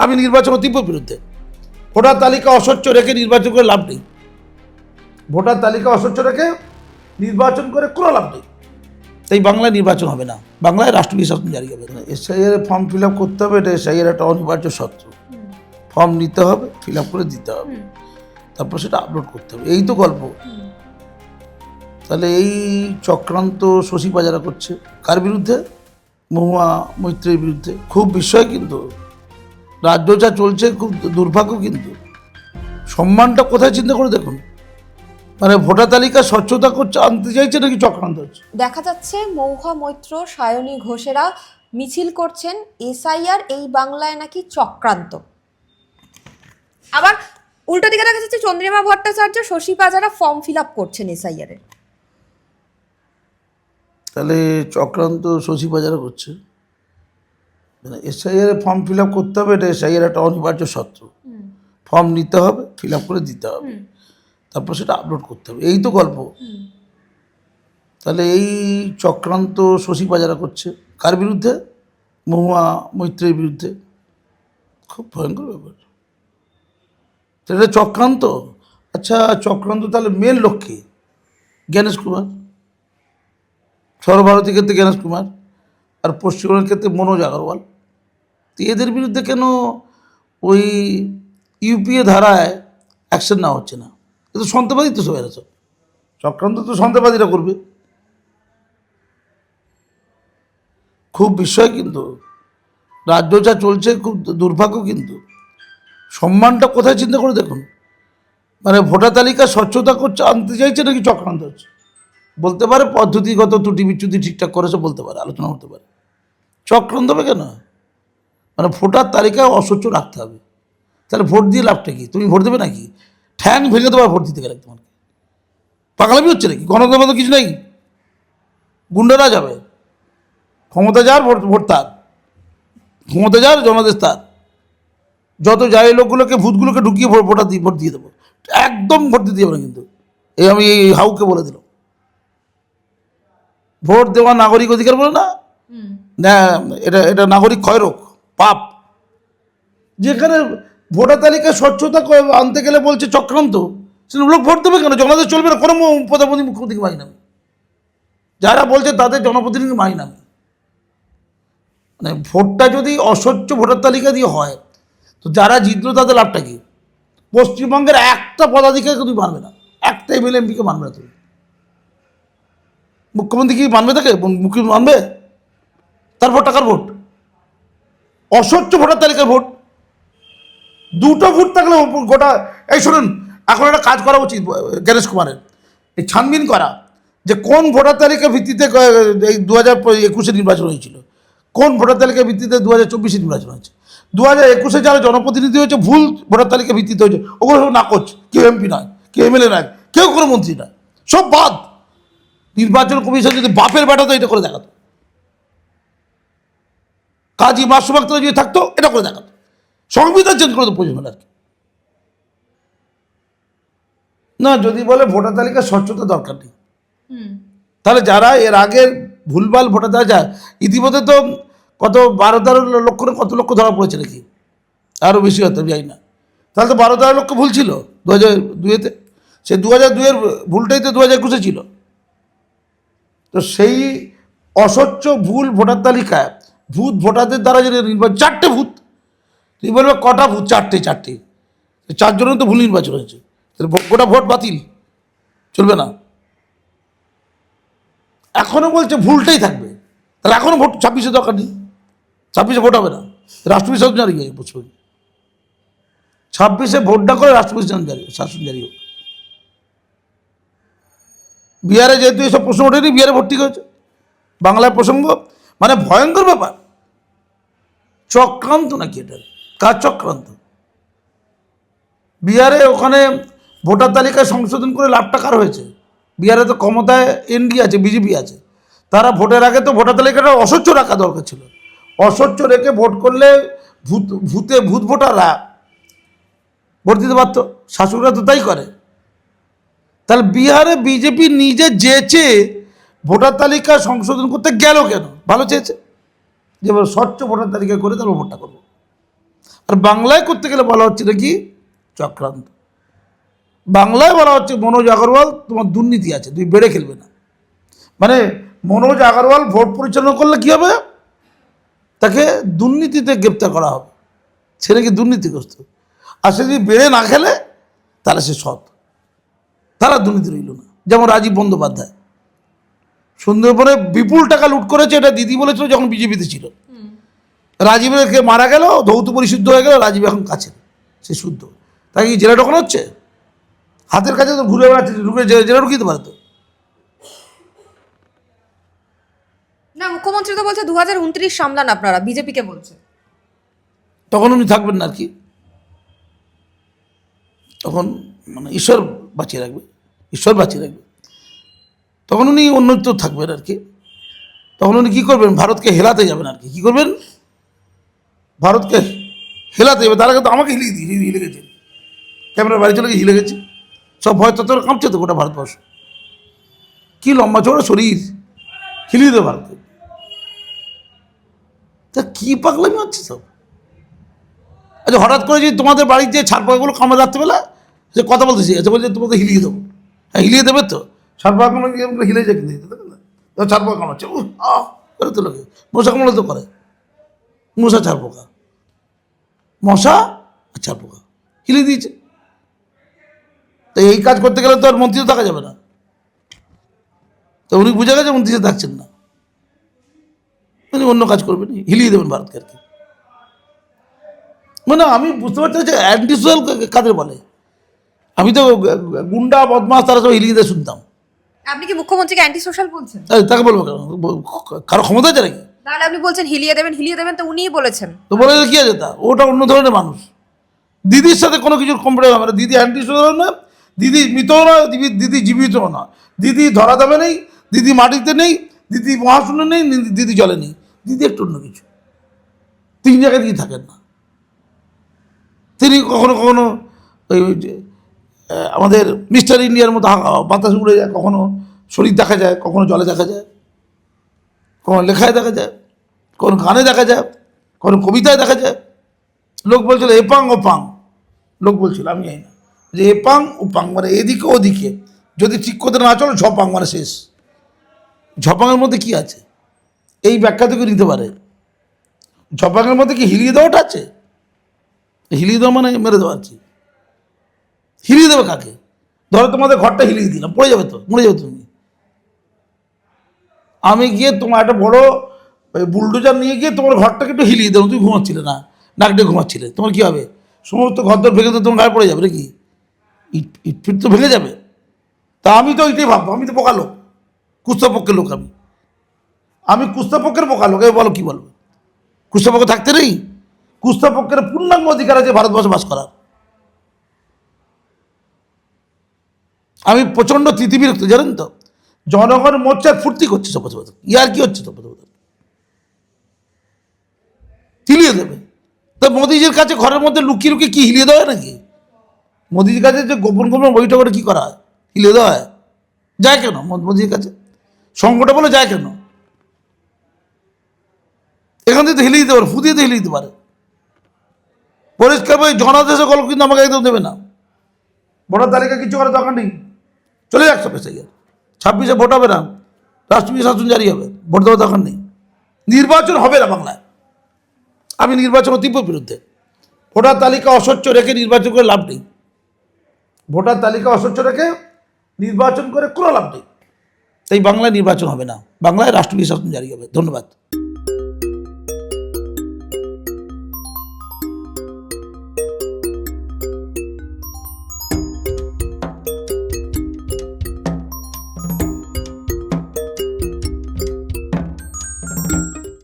আমি নির্বাচন তীব্র বিরুদ্ধে। ভোটার তালিকা অস্বচ্ছ রেখে নির্বাচন করে লাভ নেই। ভোটার তালিকা অস্বচ্ছ রেখে নির্বাচন করে কোনো লাভ নেই। তাই বাংলায় নির্বাচন হবে না। বাংলায় রাষ্ট্রপতি শাসন জারি হবে না। এসআইআর ফর্ম ফিল আপ করতে হবে এটা এসআইআর একটা অনিবার্য সত্য ফর্ম নিতে হবে ফিল আপ করে দিতে হবে। তারপর সেটা আপলোড করতে হবে। এই তো গল্প। তাহলে এই চক্রান্ত শশী বাজারা করছে। কার বিরুদ্ধে? মহুয়া মৈত্রের বিরুদ্ধে। খুব বিষয় কিন্তু। রাজ্য যা চলছে খুব দুর্ভাগ্য কিন্তু। সম্মানটা কোথায় চিন্তা করে দেখুন। মানে ভোটার তালিকা স্বচ্ছতা করছে আনতে চাইছে নাকি চক্রান্ত হচ্ছে? দেখা যাচ্ছে মৌহা মৈত্র সায়নী ঘোষেরা মিছিল করছেন এসআইআর এই বাংলায় নাকি চক্রান্ত। আবার উল্টো দিকে দেখা যাচ্ছে চন্দ্রিমা ভট্টাচার্য শশী পাজারা ফর্ম ফিল আপ করছেন এসআইআর। এর তাহলে চক্রান্ত শশী বাজারা করছে? মানে এসআইআর ফর্ম ফিল আপ করতে হবে এটা এসআইআর একটা অনিবার্য সত্য ফর্ম নিতে হবে ফিল আপ করে দিতে হবে। তারপর সেটা আপলোড করতে হবে। এই তো গল্প। তাহলে এই চক্রান্ত শশী বাজারা করছে। কার বিরুদ্ধে? মহুয়া মৈত্রের বিরুদ্ধে। খুব ভয়ঙ্কর ব্যাপার। এটা চক্রান্ত? আচ্ছা চক্রান্ত তাহলে মেন লক্ষ্যে জ্ঞানেশ কুমার। সর্বভারতীর ক্ষেত্রে জ্ঞানেশ কুমার। আর পশ্চিমবঙ্গের ক্ষেত্রে মনোজ আগরওয়াল। তো এদের বিরুদ্ধে কেন ওই ইউপিএ ধারায় অ্যাকশন নেওয়া হচ্ছে না? এ তো সন্ত্রাসবাদী তো সবাই সব। চক্রান্ত তো সন্ত্রাসবাদীরা করবে। খুব বিষয় কিন্তু। রাজ্য যা চলছে খুব দুর্ভাগ্য কিন্তু। সম্মানটা কোথায় চিন্তা করে দেখুন? মানে ভোটার তালিকা স্বচ্ছতা করছে, আনতে চাইছে নাকি চক্রান্ত হচ্ছে? বলতে পারে পদ্ধতিগত ত্রুটি বিচ্যুতি ঠিকঠাক করেছে, বলতে পারে আলোচনা করতে পারে। চক্রান্ত হবে কেন? মানে ভোটার তালিকায় অস্বচ্ছ রাখতে হবে। তাহলে ভোট দিয়ে লাভটা কি? তুমি ভোট দেবে নাকি? ঠ্যাং ভেঙে দেবার ভোট দিতে গেলে তোমাকে। পাগলামি হচ্ছে নাকি? গণতন্ত্র তো কিছু নেই। গুন্ডারা যাবে। ক্ষমতা যার ভোট ভোট তার। ক্ষমতা যার জনাদেশ তার। যত যাই লোকগুলোকে ভূতগুলোকে ঢুকিয়ে ভোট দিয়ে ভোট দিয়ে দেবো। একদম ভোট দিতে যাবে না কিন্তু। এই আমি এই হাউকে বলে দিলাম। ভোট দেওয়া নাগরিক অধিকার বলে না? না এটা এটা নাগরিক ক্ষয়রোগ। পাপ। যেখানে ভোটার তালিকায় স্বচ্ছতা আনতে গেলে বলছে চক্রান্ত, সেখানে লোক ভোট দেবে কেন? জনদের চলবে না, কোনো প্রধানমন্ত্রী মুখ্যমন্ত্রীকে মানি না যারা বলছে তাদের জনপ্রতিনিধি না মানে ভোটটা যদি অস্বচ্ছ ভোটার তালিকা দিয়ে হয়, তো যারা জিতলো তাদের লাভটা কি? পশ্চিমবঙ্গের একটা পদাধিকারী তুমি মানবে না, একটা এমএলএ, এমপিকে মানবে না তুমি। মুখ্যমন্ত্রী কি মানবে তাকে? মুখ্যমন্ত্রী মানবে? তার ভোট টাকার ভোট। অস্বচ্ছ ভোটার তালিকার ভোট। দুটো ভোট থাকলে গোটা, এই শুনুন, এখন একটা কাজ করা উচিত, গণেশ কুমারের। এই ছানবিন করা, যে কোন ভোটার তালিকার ভিত্তিতে এই দু হাজার একুশে নির্বাচন হয়েছিল? কোন ভোটার তালিকার ভিত্তিতে দু হাজার চব্বিশে নির্বাচন হয়েছে? দু হাজার একুশে যারা জনপ্রতিনিধি হয়েছে, ভুল ভোটার তালিকার ভিত্তিতে হয়েছে, ওগুলো সব নাকচ। কেউ এমপি নয়, কেউ এমএলএ নয়, কেউ কোনো মন্ত্রী নয়, সব বাদ। নির্বাচন কমিশন যদি বাপের বেটা তো এটা করে দেখাতো। কাজী মাসুমাক্ত যদি থাকতো এটা করে দেখাতো। সংবিধান চেঞ্জ করে তো প্রয়োজন হলো আর কি। না যদি বলে ভোটার তালিকা স্বচ্ছতা দরকার নেই। তাহলে যারা এর আগে ভুলভাল ভোটার তালিকা ইতিমধ্যে তো কত বারো তেরো লক্ষ কত লক্ষ ধরা পড়েছে নাকি? আরও বেশি হতো জানি না। তাহলে তো বারো তেরো লক্ষ ভুল ছিল দু হাজার দুয়েতে সে দু হাজার দুয়ের ভুলটাই তো দু হাজার একুশে ছিল। তো সেই অস্বচ্ছ ভুল ভোটার তালিকায় ভূত ভোটারদের দ্বারা যদি নির্বাচন চারটে ভূত। তুমি বলবে কটা ভূত? চারটে চারটে। চারজনের তো ভুল নির্বাচন হয়েছে। তাহলে গোটা ভোট বাতিল। চলবে না। এখনও বলছে ভুলটাই থাকবে। তাহলে এখনও ভোট ছাব্বিশে দরকার নেই। ছাব্বিশে ভোট হবে না। রাষ্ট্রপতি শাসন জারি হয়ে পশ্চিমবঙ্গে ছাব্বিশে ভোট না করে রাষ্ট্রপতি শাসন জারি শাসন জারি হোক। বিহারে যেহেতু এসব প্রশ্ন ওঠেনি, বিহারে ভর্তি হয়েছে। বাংলার প্রসঙ্গ মানে ভয়ঙ্কর ব্যাপার। চক্রান্ত নাকি এটা? কার চক্রান্ত? বিহারে ওখানে ভোটার তালিকায় সংশোধন করে লাভ টাকার হয়েছে? বিহারে তো ক্ষমতায় এনডি আছে, বিজেপি আছে। তারা ভোটের আগে তো ভোটার তালিকাটা অস্বচ্ছ রাখা দরকার ছিল। অস্বচ্ছ রেখে ভোট করলে ভূত, ভূতে ভূত ভোটাররা ভোট দিতে পারত শাসকরা তো তাই করে। তাহলে বিহারে বিজেপি নিজে যেচে ভোটার তালিকা সংশোধন করতে গেল কেন? ভালো চেয়েছে? যে স্বচ্ছ ভোটার তালিকা করে তারপর ভোটটা করব। আর বাংলায় করতে গেলে বলা হচ্ছে নাকি চক্রান্ত। বাংলায় বলা হচ্ছে মনোজ আগরওয়াল, তোমার দুর্নীতি আছে, তুমি বেড়ে খেলবে না। মানে মনোজ আগরওয়াল ভোট পরিচালনা করলে কী হবে? তাকে দুর্নীতিতে গ্রেপ্তার করা হবে। সে নাকি দুর্নীতিগ্রস্ত। আর সে যদি বেড়ে না খেলে, তাহলে সে সৎ। তারা দুর্নীতি রইল না। যেমন রাজীব বন্দ্যোপাধ্যায়। সুন্দরবনে বিপুল টাকা লুট করেছে এটা দিদি বলেছিল যখন বিজেপিতে ছিল। রাজীবের কে মারা গেল ধৌত পরিশুদ্ধ হয়ে গেল রাজীব এখন কাছে সে শুদ্ধ। তাকে কি জেলা ঢোকানো হচ্ছে? হাতের কাছে তো ঘুরে বেড়াচ্ছে ঢুকে জেলে জেলে ঢুকিয়ে পারে তো। না মুখ্যমন্ত্রী তো বলছে দু হাজার উনত্রিশ সামলান আপনারা বিজেপিকে বলছে। তখন উনি থাকবেন না আর কি। তখন মানে ঈশ্বর বাঁচিয়ে রাখবে ঈশ্বর বাঁচিয়ে রাখবে। তখন উনি অন্যত্র থাকবেন আর কি। তখন উনি কী করবেন? ভারতকে হেলাতে যাবেন আর কি। কী করবেন? ভারতকে হেলাতে যাবে তারা কিন্তু আমাকে হিলিয়ে দিয়ে হিলে গেছে। ক্যামেরার বাড়ি চলে গিয়ে হিলে গেছে। সব ভয় তত কাঁপছে তো গোটা ভারতবর্ষ। কী লম্বা চড়া শরীর। হিলিয়ে দেবে ভারতকে। তা কী পাগলামি হচ্ছে সব? আচ্ছা হঠাৎ করে যদি তোমাদের বাড়ির যে ছাড় পাখাগুলো কামড়ে রাত্রেবেলা যে কথা বলতে আচ্ছা বলছে তোমাদের হিলিয়ে দেবো। হ্যাঁ হিলিয়ে দেবে তো? গিয়ে হিলে যায় কিন্তু দেখেন না? কামড়াচ্ছে উহ, আহ, করে তো লোকে মশা কামড়ে তো করে। মশা পোকা মশা আর ছাড় পোকা হিলিয়ে দিয়েছে। তো এই কাজ করতে গেলে তো আর মন্ত্রী থাকা যাবে না। তো উনি বুঝে গেছে, মন্ত্রী সে থাকছেন না। উনি অন্য কাজ করবেন, হিলিয়ে দেবেন ভারতকে। আর কি মানে আমি বুঝতে পারছি যে অ্যান্টি সোশ্যাল কাদের বলে। আমি তো গুন্ডা বদমাস তারা সব হিলিয়ে দিয়ে শুনতাম। আপনি কি মুখ্যমন্ত্রীকে অ্যান্টি সোশ্যাল বলছেন? এই, তাকে বলব কেন? কারও ক্ষমতা আছে নাকি? তাহলে আপনি বলছেন হিলিয়ে দেবেন হিলিয়ে দেবেন তো উনিই বলেছেন। তো বলে কি আছে তা? ওটা অন্য ধরনের মানুষ। দিদির সাথে কোনো কিছুর কম্পিউটার হবে না। দিদি অ্যান্টি সোশ্যাল না দিদি মৃতও না দিদি দিদি জীবিতও না দিদি ধরা দামে নেই দিদি মাটিতে নেই দিদি মহাশূন্য নেই নি- দিদি জলে নেই। দিদি একটু অন্য কিছু। তিন জায়গায় দিদি থাকেন না। তিনি কখনো কখনো ওই ওই যে, আমাদের মিস্টার ইন্ডিয়ার মতো বাতাস উড়ে যায়, কখনো শরীর দেখা যায়, কখনো জলে দেখা যায়, কখনো লেখায় দেখা যায়, কখনো গানে দেখা যায়, কখনো কবিতায় দেখা যায়। লোক বলছিল, এপাং ও পাং লোক বলছিল, আমি জানি না। যে এপাং ও পাং মানে এদিকে ওদিকে। যদি ঠিক করতে না চলো, ঝপাং মানে শেষ। ঝপাংয়ের মধ্যে কি আছে? এই ব্যাখ্যা থেকে নিতে পারে। ঝপাঙের মধ্যে কি হিলিয়ে দেওয়াটা আছে? হিলিয়ে দেওয়া মানে মেরে দেওয়া আছে। হিলিয়ে দেবে কাকে? ধরো তোমাদের ঘরটা হিলিয়ে দিলাম, পড়ে যাবে তো, মরে যাবে তুমি। আমি গিয়ে তোমার একটা বড় বুলডোজার নিয়ে গিয়ে তোমার ঘরটাকে একটু হিলিয়ে দেবো তুমি ঘুমাচ্ছিলে না, নাক ডেকে ঘুমাচ্ছিলে, তোমার কী হবে? সমস্ত ঘর দর ভেঙে তো তোমার গায়ে পড়ে যাবে নাকি? ইট তো ভেঙে যাবে। তা আমি তো ওইটাই ভাববো, আমি তো বোকা লোক কুস্তপক্ষের লোক আমি। আমি কুস্তপক্ষের বোকা লোক এ বলো কী বলব? কুস্তপক্ষ থাকতে নেই? কুস্তপক্ষের পূর্ণাঙ্গ অধিকার আছে ভারতবর্ষে বাস করার। আমি প্রচণ্ড তৃতিবিরক্ত জানেন তো? জনগণ মোর্চার ফুর্তি করছে কথা ইয়ার কি হচ্ছে কথা হিলিয়ে দেবে। তা মোদিজির কাছে ঘরের মধ্যে লুকিয়ে লুকিয়ে কি হিলিয়ে দেওয়া নাকি? মোদিজির কাছে যে গোপন গোপন বইটা করে কী করা হয়? হিলিয়ে দেওয়া হয়। যায় কেন মোদিজির কাছে? সংকটে বলে যায় কেন? এখান থেকে হিলিয়ে দিতে পারে ফুদিয়ে তো হিলিয়ে দিতে পারে। পরিষ্কার ওই জনাদেশে গল্প কিন্তু আমাকে একদম দেবে না। বড় তালিকা কিছু করার দরকার নেই। চলে যাক এসে গিয়ে। ছাব্বিশে ভোট হবে না, রাষ্ট্রপতি শাসন জারি হবে, ভোট দেওয়ার দরকার নেই। নির্বাচন হবে না বাংলায়। আমি নির্বাচন তীব্র বিরুদ্ধে। ভোটার তালিকা অস্বচ্ছ রেখে নির্বাচন করে লাভ নেই। ভোটার তালিকা অস্বচ্ছ রেখে নির্বাচন করে কোনো লাভ নেই। তাই বাংলায় নির্বাচন হবে না। বাংলায় রাষ্ট্রীয় শাসন জারি হবে। ধন্যবাদ।